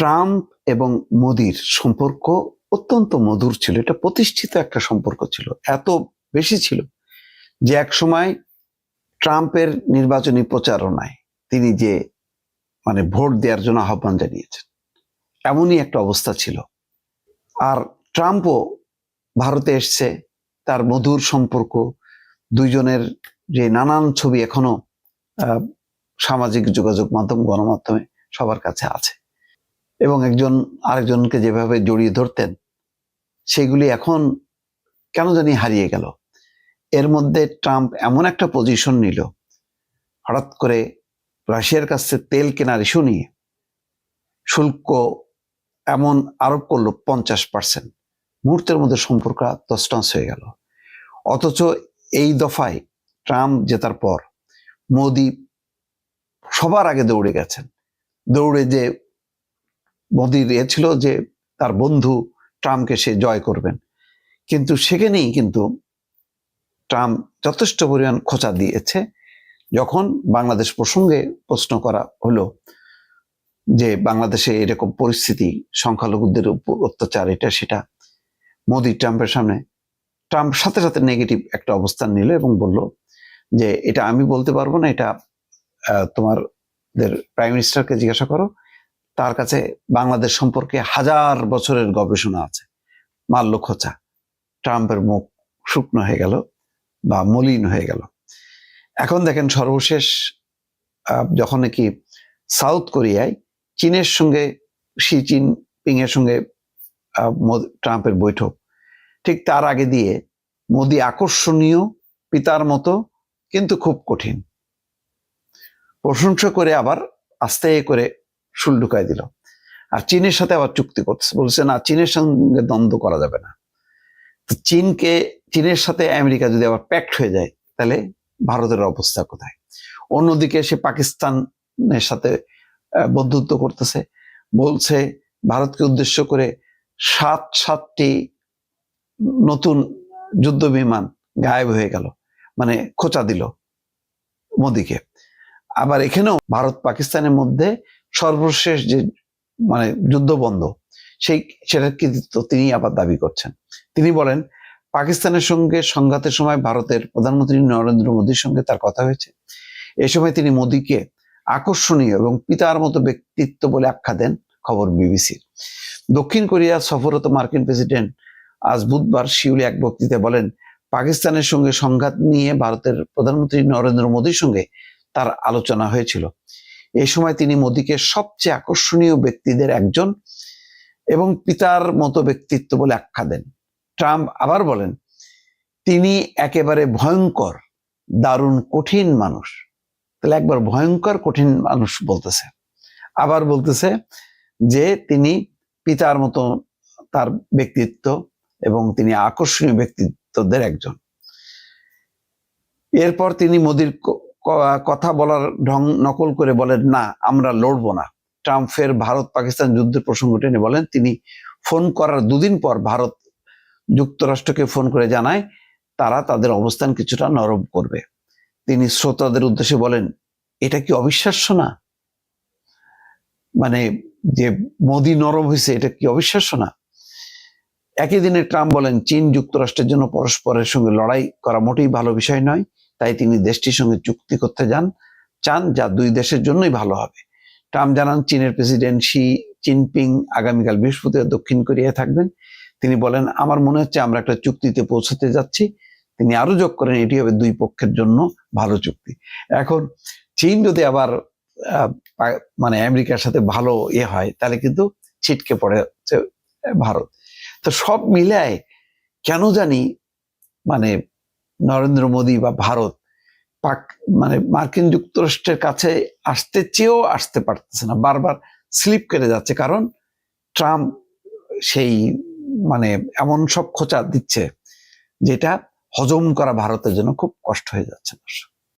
Trump এবং মোদির সম্পর্ক অত্যন্ত মধুর ছিল। এটা প্রতিষ্ঠিত একটা সম্পর্ক ছিল, এত বেশি ছিল যে এক সময় ট্রাম্পের নির্বাচনী প্রচারণায় তিনি যে মানে ভোট দেওয়ার জন্য আহ্বান জানিয়েছেন, এমনই একটা অবস্থা ছিল। আর ট্রাম্পও ভারতে এসছে, তার মধুর সম্পর্ক, দুইজনের যে নানান ছবি এখনও সামাজিক যোগাযোগ মাধ্যম, গণমাধ্যমে সবার কাছে আছে। এবং একজন আরেকজনকে যেভাবে জড়িয়ে ধরতেন, সেগুলি এখন কেন জানি হারিয়ে গেল। এর মধ্যে ট্রাম্প এমন একটা পজিশন নিল, হঠাৎ করে রাশিয়ার কাছ তেল কেনার ইস্যু নিয়ে শুল্ক এমন আরোপ করল পঞ্চাশ পার্সেন্ট মুহূর্তের মধ্যে সম্পর্ক তসটস হয়ে গেল। অথচ এই দফায় ট্রাম্প জেতার পর মোদি সবার আগে দৌড়ে গেছেন। দৌড়ে যে মোদির এ ছিল যে তার বন্ধু ট্রাম্পকে সে জয় করবেন। কিন্তু সেখানেই কিন্তু ট্রাম্প যথেষ্ট পরিমাণ খোঁচা দিয়েছে। যখন বাংলাদেশ প্রসঙ্গে প্রশ্ন করা হলো যে বাংলাদেশে এরকম পরিস্থিতি সংখ্যালঘুদের উপর অত্যাচার এটা সেটা মোদি ট্রাম্পের সামনে ট্রাম্প সাথে সাথে নেগেটিভ একটা অবস্থান নিল এবং বলল যে এটা আমি বলতে পারব না এটা আহ, তোমাদের প্রাইম মিনিস্টারকে জিজ্ঞাসা করো তার কাছে বাংলাদেশ সম্পর্কে হাজার বছরের গবেষণা আছে। মাল্য খোঁচা ট্রাম্পের মুখ শুকনো হয়ে গেল বা মলিন হয়ে গেল। এখন দেখেন সর্বশেষ যখন নাকি সাউথ কোরিয়ায় চীনের সঙ্গে, শি জিনপিং এর সঙ্গে ট্রাম্পের বৈঠক, ঠিক তার আগে দিয়ে মোদি আকর্ষণীয় পিতার মতো কিন্তু খুব কঠিন। প্রশংসা করে আবার আস্তে করে শুল ঢুকাই দিল। আর চীনের সাথে আবার চুক্তি করছে বলছে, না, চীনের সঙ্গে দ্বন্দ্ব করা যাবে না। তো চীনকে, চীনের সাথে আমেরিকা যদি আবার প্যাক্ট হয়ে যায়, তাহলে ভারতের অবস্থা কোথায়? অন্যদিকে সে পাকিস্তানের সাথে বন্ধুত্ব করতেছে। বলছে, ভারতকে উদ্দেশ্য করে সাত, সাতটি নতুন যুদ্ধ বিমান গায়েব হয়ে গেল। মানে খোঁচা দিল মোদিকে। আবার এখানেও ভারত পাকিস্তানের মধ্যে সর্বশেষ যে মানে যুদ্ধ বন্ধ, সেই, সেটার কৃতিত্ব তিনি আবার দাবি করছেন। তিনি বলেন, পাকিস্তানের সঙ্গে সংঘাতের সময় ভারতের প্রধানমন্ত্রী নরেন্দ্র মোদীর সঙ্গে তার কথা হয়েছে। এ সময় তিনি মোদীকে আকর্ষণীয় এবং পিতার মতো ব্যক্তিত্ব বলে আখ্যা দেন খবর বিবিসির। দক্ষিণ কোরিয়া সফররত মার্কিন প্রেসিডেন্ট আজ বুধবার শিউলি এক বক্তৃতায় বলেন, পাকিস্তানের সঙ্গে সংঘাত নিয়ে ভারতের প্রধানমন্ত্রী নরেন্দ্র মোদীর সঙ্গে তার আলোচনা হয়েছিল। এই সময় তিনি মোদীকে সবচেয়ে আকর্ষণীয় ব্যক্তিদের একজন এবং পিতার মতো ব্যক্তিত্ব বলে আখ্যা দেন। ট্রাম্প আবার বলেন, তিনি একেবারে ভয়ঙ্কর, দারুণ, কঠিন মানুষ। তাহলে একবার ভয়ঙ্কর, কঠিন মানুষ বলতেছে। আবার বলতেছে যে তিনি পিতার মতো তার ব্যক্তিত্ব এবং তিনি আকর্ষণীয় ব্যক্তিত্বদের একজন। এরপর তিনি মোদির কথা বলার ঢং নকল করে বলেন, না, আমরা লড়বো না। ট্রাম্প ফের ভারত পাকিস্তান যুদ্ধের প্রসঙ্গ টেনে বলেন, তিনি ফোন করার দুদিন পর ভারত যুক্তরাষ্ট্রকে ফোন করে জানায়, তারা তাদের অবস্থান কিছুটা নরম করবে। তিনি শ্রোতাদের উদ্দেশ্যে বলেন, এটা কি অবিশ্বাস্য না? মানে যে মোদি নরম হয়েছে এটা কি অবিশ্বাস্য না? একই দিনে ট্রাম্প বলেন, চীন যুক্তরাষ্ট্রের জন্য পরস্পরের সঙ্গে লড়াই করা মোটেই ভালো বিষয় নয়। তাই তিনি দেশটির সঙ্গে চুক্তি করতে যান, চান যা দুই দেশের জন্যই ভালো হবে। ট্রাম্প জানান, চীনের প্রেসিডেন্ট শি জিনপিং আগামীকাল বৃহস্পতিবার দক্ষিণ কোরিয়ায় থাকবেন। তিনি বলেন, আমার মনে হচ্ছে আমরা একটা চুক্তিতে পৌঁছতে যাচ্ছি। তিনি আরও যোগ করেন, এটি হবে দুই পক্ষের জন্য ভালো চুক্তি। এখন, চীন যদি আবার মানে আমেরিকার সাথে ভালো ইয়ে হয়, তাহলে কিন্তু ছিটকে পড়ে ভারত। তো সব মিলায় কেন জানি মানে নরেন্দ্র মোদী বা ভারত পাক মানে মার্কিন যুক্তরাষ্ট্রের কাছে আসতে চেয়েও আসতে পারতেছে না, বারবার স্লিপ কেটে যাচ্ছে। কারণ ট্রাম্প সেই মানে এমন সব খোঁচা দিচ্ছে যেটা হজম করা ভারতের জন্য খুব কষ্ট হয়ে যাচ্ছে। দর্শক